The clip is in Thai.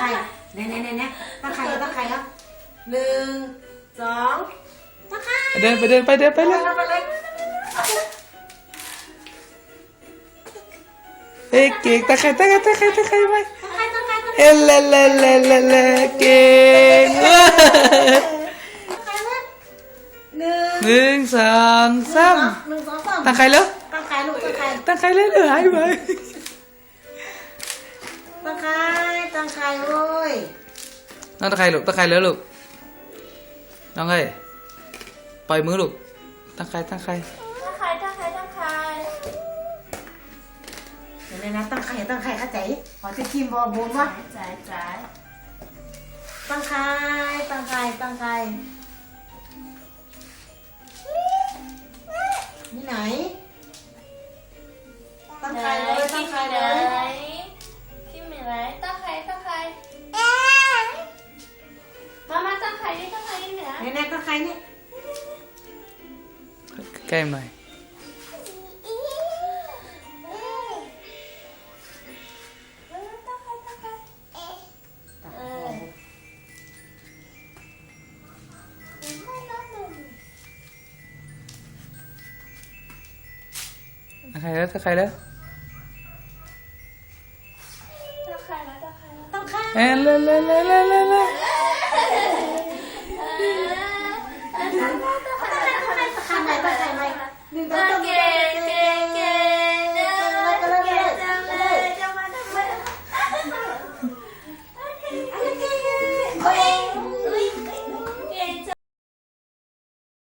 ไข่เน่เน่เน่เน่ตะไคร่ตะไคร่แล้วหนึ่งสองตะไคร่เดินไปเดินไปเดินไปเลยไปเลยเอ้ยเก่งตะไคร้ตะไคร้ตะไคร้ตะไคร้ไปตะไคร่ตะไคร่ตะไคร่เอลเลเลเลเลเลเก่งตะไคร่เลยหนึ่งหนึ่งสองสามหนึ่งสองสามตะไคร้แล้วตะไคร่ลูกตะไคร่ตะไคร้แล้วเหลือหายไป ตะไคร่โว้ยน้องตะไคร้ลูกตะไคร้แล้วลูกน้องเอ้ยปล่อยมือลูกตะไคร้ตะไคร้ตะไคร้ตะไคร้ตะไคร้เดี๋ยวนะตะไคร่ตะไคร่เข้าใจขอจะกินบอบุญวะจ่ายจ่ายตะไคร่ตะไคร่ตะไคร่นี่ไหนตะไคร่เลยตะไคร่เลย ไคร้นี่เหนือไหนๆตะไคร่นี่แก้มหน่อยตะไคร้ตะไคร้เออตะไคร้แล้วตะไคร้แล้วตะไคร้แล้วตะไคร้แล้วตะไคร่เอลเลเลเลเลเล 那个